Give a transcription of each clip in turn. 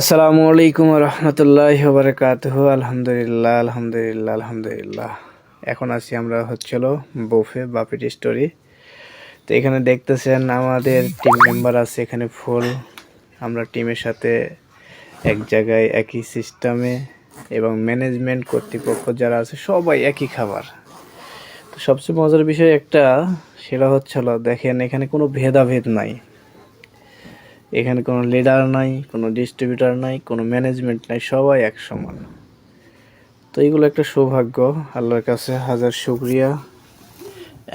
আসসালামু আলাইকুম রহমতুল্লাহ বারকাত আলহামদুলিল্লাহ আলহামদুলিল্লাহ আলহামদুলিল্লাহ। এখন আছি আমরা হচ্ছিল বোফে বাপিটি স্টোরি তো এখানে দেখতেছেন আমাদের টিম মেম্বার আছে এখানে ফুল। আমরা টিমের সাথে এক জায়গায়, একই সিস্টেমে এবং ম্যানেজমেন্ট কর্তৃপক্ষ যারা আছে, সবাই একই খাবার। তো সবচেয়ে মজার বিষয় একটা, সেটা হচ্ছিল দেখেন, এখানে কোনো ভেদাভেদ নাই। এখানে কোনো লিডার নাই, কোনো ডিস্ট্রিবিউটার নাই, কোনো ম্যানেজমেন্ট নাই, সবাই এক সমান তো এইগুলো একটা সৌভাগ্য, আল্লাহর কাছে হাজার শুক্রিয়া।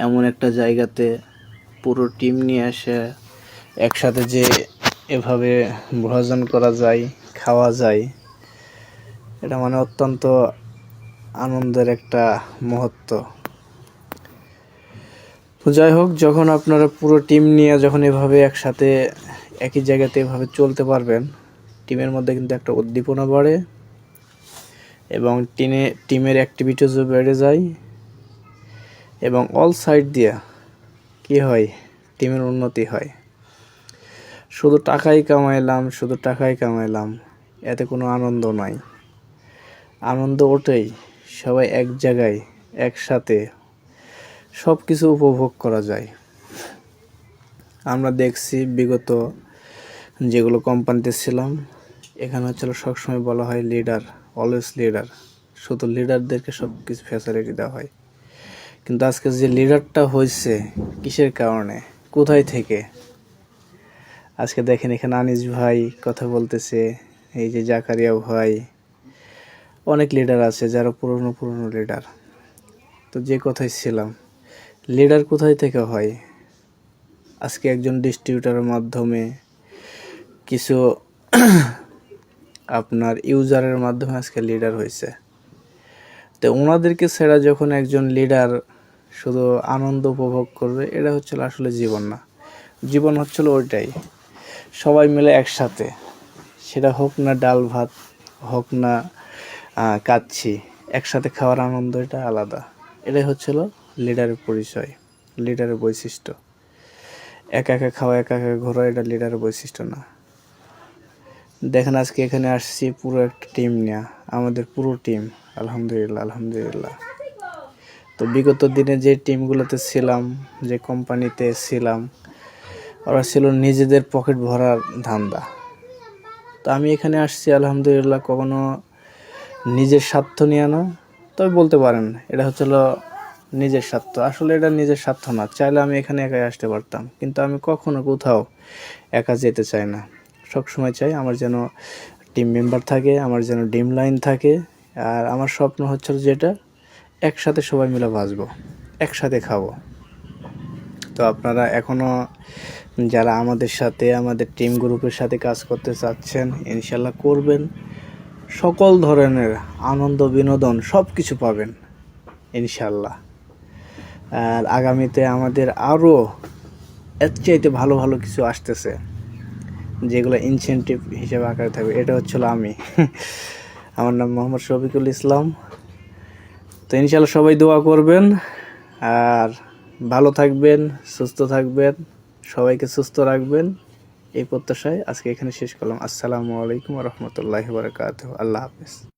এমন একটা জায়গাতে পুরো টিম নিয়ে এসে একসাথে যে এভাবে ভোজন করা যায়, খাওয়া যায়, এটা মানে অত্যন্ত আনন্দের একটা মহত্ব যাই হোক, যখন আপনারা পুরো টিম নিয়ে যখন এভাবে একসাথে একই জায়গাতে এভাবে চলতে পারবেন। টিমের মধ্যে কিন্তু একটা উদ্দীপনা বাড়ে এবং টিনে, টিমের অ্যাক্টিভিটিসও বেড়ে যায়। এবং অল সাইড দিয়া কি হয়? টিমের উন্নতি হয়। শুধু টাকাই কামাইলাম, শুধু টাকাই কামাইলাম, এতে কোনো আনন্দ নাই। আনন্দ ওঠেই সবাই এক জায়গায়, একসাথে সব কিছু উপভোগ করা যায়। আমরা দেখছি বিগত যেগুলো কোম্পানিতে ছিলাম, এখানে হচ্ছিল সবসময় বলা হয় লিডার অলওয়েজ লিডার শুধু লিডারদেরকে সব কিছু ফ্যাসিলিটি দেওয়া হয়। কিন্তু আজকে যে লিডারটা হয়েছে, কিসের কারণে? কোথায় থেকে? আজকে দেখেন এখানে আনিস ভাই কথা বলতেছে, এই যে জাকারিয়া ভাই, অনেক লিডার আছে যারা পুরনো পুরনো লিডার তো যে কথায় ছিলাম লিডার কোথায় থেকে হয়? আজকে একজন ডিস্ট্রিবিউটারের মাধ্যমে কিছু আপনার ইউজারের মাধ্যমে আজকে লিডার হয়েছে। তো ওনাদেরকে ছেড়া যখন একজন লিডার শুধু আনন্দ উপভোগ করবে, এটা হচ্ছিল আসলে জীবন না। জীবন হচ্ছিল ওইটাই। সবাই মিলে একসাথে। সেটা হোক না ডাল ভাত, হোক না কাচ্ছি, একসাথে খাওয়ার আনন্দ এটা আলাদা। এটাই হচ্ছিল লিডারের পরিচয় লিডারের বৈশিষ্ট্য। একা একা খাওয়া, একা একা ঘোরা এটা লিডারের বৈশিষ্ট্য না। দেখেন আজকে এখানে আসছি পুরো একটা টিম নিয়ে, আমাদের পুরো টিম আলহামদুলিল্লাহ আলহামদুলিল্লাহ। তো বিগত দিনে যে টিমগুলোতে ছিলাম, যে কোম্পানিতে ছিলাম, ওরা ছিল নিজেদের পকেট ভরার ধান্দা। তো আমি এখানে আসছি, আলহামদুলিল্লাহ, কখনো নিজের স্বার্থ নিয়ে না, তবে বলতে পারেন, এটা হচ্ছিল নিজের স্বার্থ। আসলে এটা নিজের স্বার্থ না, চাইলে আমি এখানে একাই আসতে পারতাম, কিন্তু আমি কখনো কোথাও একা যেতে চাই না। সবসময় চাই আমার যেন টিম মেম্বার থাকে, আমার যেন ডিম লাইন থাকে। আর আমার স্বপ্ন হচ্ছিল যেটা, একসাথে সবাই মিলে বাঁচবো, একসাথে খাব। তো আপনারা এখনও যারা আমাদের সাথে, আমাদের টিম গ্রুপের সাথে কাজ করতে চাচ্ছেন ইনশাল্লাহ করবেন। সকল ধরনের আনন্দ, বিনোদন সব কিছু পাবেন ইনশাল্লাহ আর আগামীতে আমাদের আরও এর চাইতে ভালো ভালো কিছু আসতেছে। যেগুলো ইনসেন্টিভ হিসেবে আকারে থাকবে, এটা হচ্ছিল আমি। আমার নাম মোহাম্মদ শফিকুল ইসলাম। তো ইনশাল্লাহ সবাই দোয়া করবেন, আর ভালো থাকবেন, সুস্থ থাকবেন, সবাইকে সুস্থ রাখবেন। এই প্রত্যাশায় আজকে এখানে শেষ করলাম। আসসালামু আলাইকুম রহমতুল্লাহ বরকাত আল্লাহ হাফিজ।